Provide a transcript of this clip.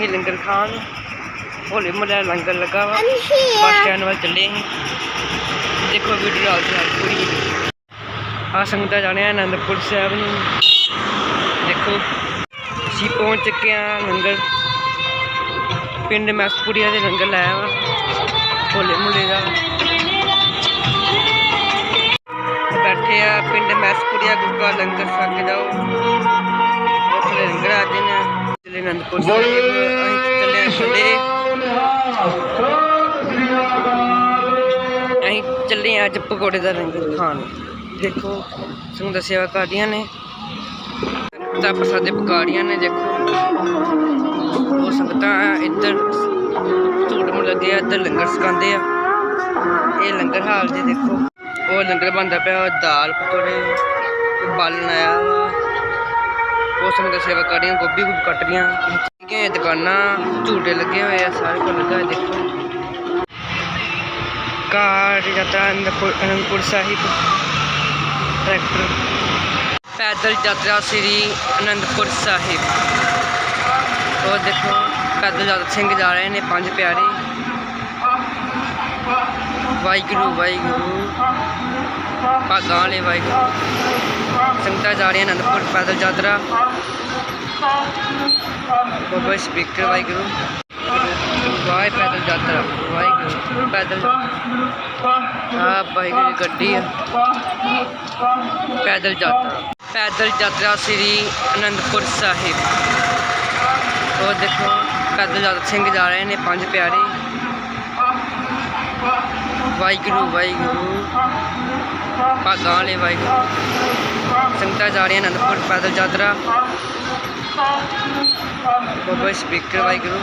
ਗਏ ਲੰਗਰ ਖਾਣ। ਹੋਲੇ ਮੁਹੱਲੇ ਦਾ ਲੰਗਰ ਲੱਗਾ ਵਾ। ਬੱਸ. ਸਟੈਂਡ ਵੱਲ ਚੱਲੇ ਅਸੀਂ। ਦੇਖੋ ਵੀਡੀਓ ਹਾਲ ਚਾਲ ਪੂਰੀ। ਆ ਸੰਗਤਾਂ ਜਾਣਿਆ ਆਨੰਦਪੁਰ ਸਾਹਿਬ ਨੂੰ। ਦੇਖੋ ਅਸੀਂ ਪਹੁੰਚ ਚੁੱਕੇ ਆ ਲੰਗਰ। ਪਿੰਡ ਮੈਸਪੁਰੀਆ ਦੇ ਲੰਗਰ ਲਾਇਆ ਵਾ। ਹੋਲੇ ਮੁਹੱਲੇ ਦਾ। ਬੈਠੇ ਆ ਪਿੰਡ ਮੈਸਪੁਰੀਆ ਗੁਰਕਾ ਲੰਗਰ ਛਕ ਜਾਓ। ਉੱਥੇ ਲੰਗਰ ਆ ਨੇ। ਚੱਲੇ ਆਨੰਦਪੁਰ ਸਾਹਿਬ ਅਸੀਂ ਚੱਲੇ ਆ ਛੱਡੇ ਅਸੀਂ ਚੱਲੇ ਹਾਂ ਅੱਜ ਪਕੌੜੇ ਦਾ ਲੰਗਰ ਖਾਣ। ਦੇਖੋ ਸੰਗਤ ਸੇਵਾ ਕਰਦੀਆਂ ਨੇ। ਤਾਂ ਪ੍ਰਸਾਦੇ ਪਕਾੜੀਆਂ ਨੇ, ਦੇਖੋ। ਉਹ ਸੰਗਤਾਂ ਇੱਧਰ ਝੂਟ ਮੁ ਲੱਗੇ ਆ, ਇੱਧਰ ਲੰਗਰ ਸਕਾਉਂਦੇ ਆ। ਇਹ ਲੰਗਰ ਹਾਲ ਜੀ ਦੇਖੋ। ਉਹ ਲੰਗਰ ਬਣਦਾ ਪਿਆ ਦਾਲ ਪਕੌੜੇ ਬਾਲਣ ਆਇਆ ਵਾ। ਉਹ ਸੰਗਤ ਸੇਵਾ ਕਰਦੀਆਂ ਗੋਭੀ ਗੁੱਬ ਕੱਟ ਰਹੀਆਂ। ਦੁਕਾਨਾਂ ਝੂਟੇ ਲੱਗੇ ਹੋਏ ਆ, ਸਾਰੇ ਕੋਲ ਲੱਗਾ ਹੈ ਦੇਖੋ। ਕਾਰ ਯਾਤਰਾ ਅਨੰਦਪੁਰ ਅਨੰਦਪੁਰ ਸਾਹਿਬ ਟਰੈਕਟਰ ਪੈਦਲ ਯਾਤਰਾ ਸ੍ਰੀ ਅਨੰਦਪੁਰ ਸਾਹਿਬ ਉਹ ਦੇਖੋ ਪੈਦਲ ਯਾਤਰਾ ਸਿੰਘ ਜਾ ਰਹੇ ਨੇ ਪੰਜ ਪਿਆਰੇ ਵਾਹਿਗੁਰੂ ਵਾਹਿਗੁਰੂ ਭਾਗਾਂ ਵਾਲੇ ਵਾਹਿਗੁਰੂ ਸੰਗਤਾਂ ਜਾ ਰਹੀਆਂ ਅਨੰਦਪੁਰ ਪੈਦਲ ਯਾਤਰਾ ਬਾਬਾ ਸਪੀਕਰ ਵਾਹਿਗੁਰੂ ਵਾਹਿ ਪੈਦਲ ਯਾਤਰਾ। ਵਾਹਿਗੁਰੂ, ਪੈਦਲ। ਆ ਵਾਹਿਗੁਰੂ ਗੱਡੀ ਆ। ਪੈਦਲ ਯਾਤਰਾ। ਪੈਦਲ ਯਾਤਰਾ ਸ੍ਰੀ ਅਨੰਦਪੁਰ ਸਾਹਿਬ। ਉਹ ਦੇਖੋ, ਪੈਦਲ ਯਾਤਰਾ ਸਿੰਘ ਜਾ ਰਹੇ ਨੇ, ਪੰਜ ਪਿਆਰੇ। ਵਾਹਿਗੁਰੂ ਵਾਹਿਗੁਰੂ। ਭਾਗਾਂ ਵਾਲੇ ਵਾਹਿਗੁਰੂ। ਸੰਗਤਾਂ ਜਾ ਰਹੀਆਂ ਅਨੰਦਪੁਰ ਪੈਦਲ ਯਾਤਰਾ। ਬਾਬਾ ਸਪੀਕਰ ਵਾਹਿਗੁਰੂ।